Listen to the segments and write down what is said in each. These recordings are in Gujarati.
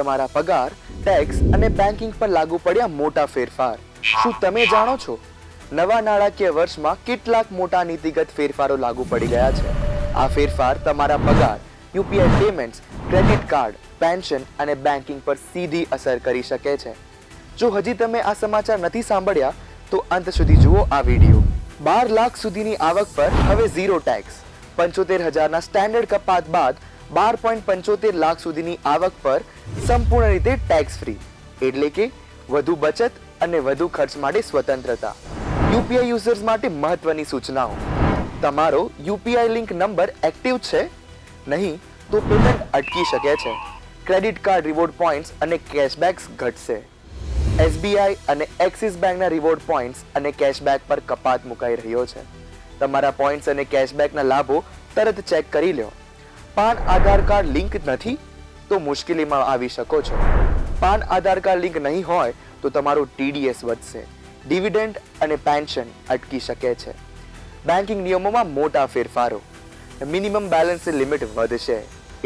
તમારા પગાર ટેક્સ અને બેન્કિંગ પર લાગુ પડ્યા મોટા ફેરફાર. શું તમે જાણો છો? નવા નાણાકીય વર્ષમાં કેટલાક મોટા નીતિગત ફેરફારો લાગુ પડી ગયા છે? આ ફેરફાર તમારા પગાર, UPI payments credit card pension અને બેન્કિંગ પર સીધી અસર કરી શકે છે. જો હજી તમે આ સમાચાર નથી સાંભળ્યા, તો અંત સુધી જુઓ આ વીડિયો. બાર લાખ સુધીની આવક પર હવે ઝીરો ટેક્સ પંચોતેર હજારના સ્ટેન્ડર્ડ કપાત બાદ બાર પોઈન્ટ પંચોતેર લાખ સુધીની આવક પર સંપૂર્ણ રીતે ટેક્સ ફ્રી એટલે કે વધુ બચત અને વધુ ખર્ચ માટે સ્વતંત્રતા. યુપીઆઈ યુઝર્સ માટે મહત્વની સૂચનાઓ. તમારો યુપીઆઈ લિંક નંબર એક્ટિવ છે? નહીં, તો પેમેન્ટ અટકી શકે છે. ક્રેડિટ કાર્ડ રિવોર્ડ પોઈન્ટ્સ અને કેશબેક્સ ઘટશે. એસબીઆઈ અને એક્સિસ બેંકના રિવોર્ડ પોઈન્ટ્સ અને કેશબેક પર કપાત મુકાઈ રહ્યો છે. તમારા પોઈન્ટ્સ અને કેશબેકના લાભો તરત ચેક કરી લો. પાન આધાર કાર્ડ લિંક નથી, તો મુશ્કેલીમાં આવી શકો છો. પાન આધાર કાર્ડ લિંક નહીં હોય, તો તમારું ટીડીએસ વધશે. ડિવિડન્ડ અને પેન્શન અટકી શકે છે. બેન્કિંગ નિયમોમાં મોટા ફેરફારો. મિનિમમ બેલેન્સ લિમિટ વધશે,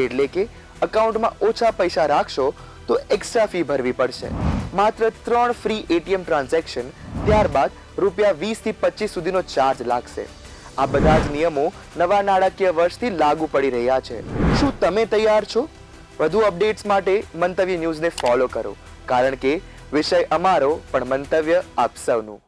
એટલે કે અકાઉન્ટમાં ઓછા પૈસા રાખશો, તો એક્સ્ટ્રા ફી ભરવી પડશે. માત્ર ત્રણ ફ્રી એટીએમ ટ્રાન્ઝેક્શન, ત્યારબાદ રૂપિયા વીસથી પચીસ સુધીનો ચાર્જ લાગશે. આ બધા જ નિયમો નવા નાણાકીય વર્ષથી લાગુ પડી રહ્યા છે. શું તમે તૈયાર છો? વધુ અપડેટ્સ માટે મંતવ્ય ન્યૂઝને ફોલો કરો, કારણ કે વિષય અમારો પણ મંતવ્ય આપ સૌનું.